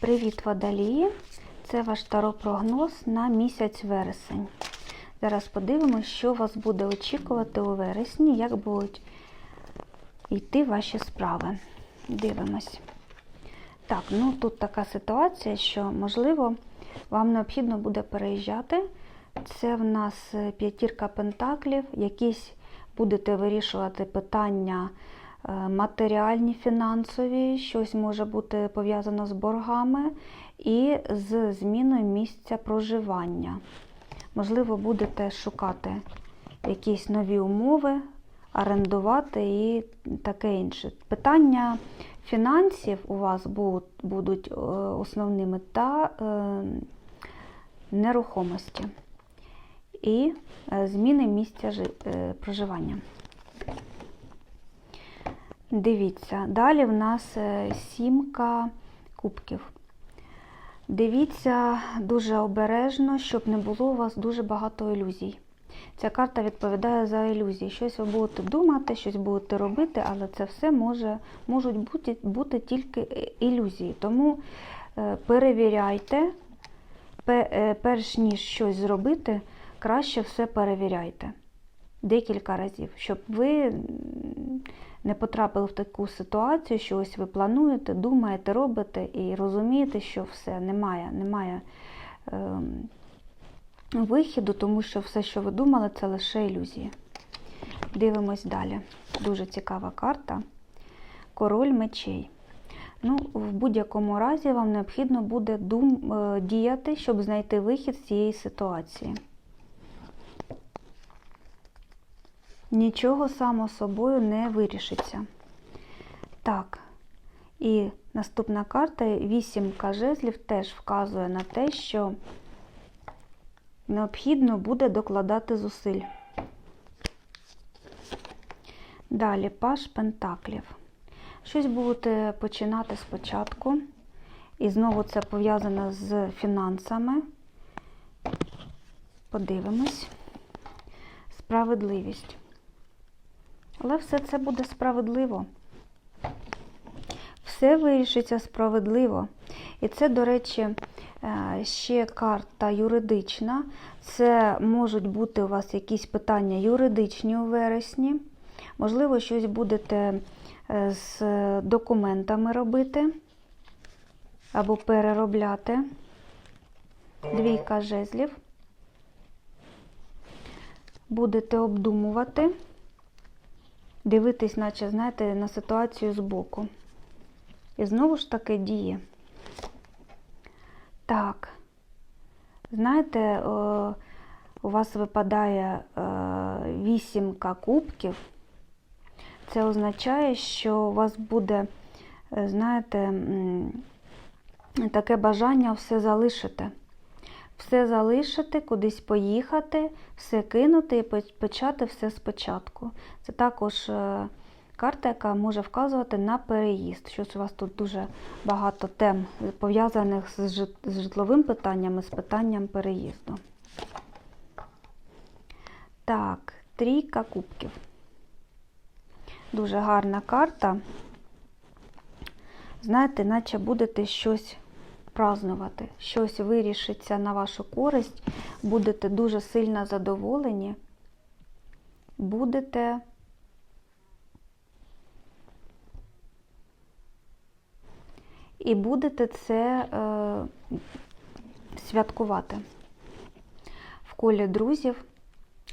Привіт, водолії! Це ваш таро-прогноз на місяць вересень. Зараз подивимось, що вас буде очікувати у вересні, як будуть йти ваші справи. Дивимось. Так, ну тут така ситуація, що, можливо, вам необхідно буде переїжджати. Це в нас е, п'ятірка пентаклів, якісь будете вирішувати питання матеріальні, фінансові, щось може бути пов'язано з боргами і з зміною місця проживання. Можливо, будете шукати якісь нові умови, орендувати і таке інше. Питання фінансів у вас будуть, е, основними та е, нерухомості і е, зміни місця е, проживання. Дивіться, далі в нас е, сімка кубків. Дивіться дуже обережно, щоб не було у вас дуже багато ілюзій. Ця карта відповідає за ілюзії. Щось ви будете думати, щось будете робити, але це все може, можуть бути, бути тільки е, ілюзії. Тому е, перевіряйте, перш ніж щось зробити, краще все перевіряйте декілька разів, щоб ви не потрапили в таку ситуацію, що ось ви плануєте, думаєте, робите і розумієте, що все немає, немає ем, вихіду, тому що все, що ви думали, це лише ілюзії. Дивимось далі. Дуже цікава карта. Король мечей. Ну, в будь-якому разі вам необхідно буде дум, е, діяти, щоб знайти вихід з цієї ситуації. Нічого само собою не вирішиться. Так. І наступна карта, вісімка жезлів, теж вказує на те, що необхідно буде докладати зусиль. Далі паш пентаклів. Щось будете починати спочатку. І знову це пов'язано з фінансами. Подивимось. Справедливість. Але все це буде справедливо. Все вирішиться справедливо. І це, до речі, е, ще карта юридична. Це можуть бути у вас якісь питання юридичні у вересні. Можливо, щось будете е, з документами робити або переробляти. Двійка жезлів. Будете обдумувати, дивитись, наче, знаєте, на ситуацію збоку. І знову ж таки діє. Так. Знаєте, у вас випадає е, вісімка кубків. Це означає, що у вас буде, е, знаєте, таке бажання все залишити. Все залишити, кудись поїхати, все кинути і почати все спочатку. Це також е, карта, яка може вказувати на переїзд. Щось у вас тут дуже багато тем пов'язаних з житловим питанням і з питанням переїзду. Так, трійка кубків. Дуже гарна карта. Знаєте, наче будете щось празнувати, щось вирішиться на вашу користь, будете дуже сильно задоволені, будете і будете це е, святкувати в колі друзів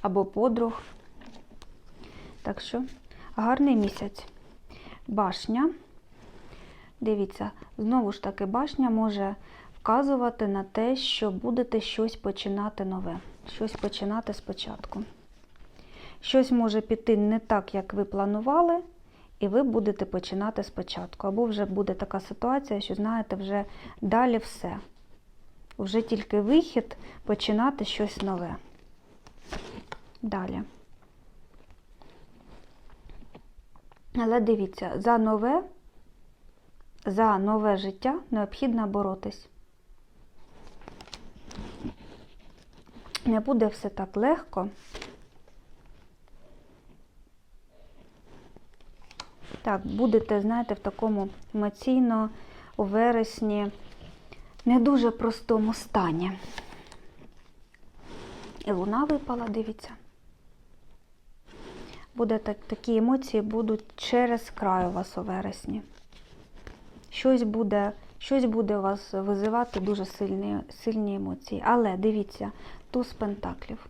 або подруг. Так що гарний місяць. Башня. Дивіться, знову ж таки, башня може вказувати на те, що будете щось починати нове, щось починати спочатку. Щось може піти не так, як ви планували, і ви будете починати спочатку. Або вже буде така ситуація, що знаєте, вже далі все. Вже тільки вихід починати щось нове. Далі. Але дивіться, за нове, за нове життя необхідно боротись. Не буде все так легко. Так, будете, знаєте, в такому емоційно у вересні не дуже простому стані. І луна випала, дивіться. Буде так, такі емоції будуть через край у вас у вересні. Щось буде, щось буде у вас визивати дуже сильні, сильні емоції. Але дивіться, туз пентаклів.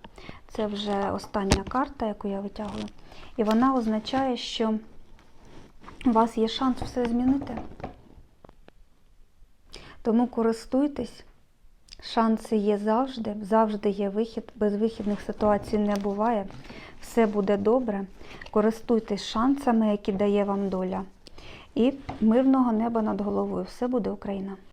Це вже остання карта, яку я витягую. І вона означає, що у вас є шанс все змінити. Тому користуйтесь. Шанси є завжди, завжди є вихід. Безвихідних ситуацій не буває. Все буде добре. Користуйтесь шансами, які дає вам доля. І мирного неба над головою. Все буде Україна!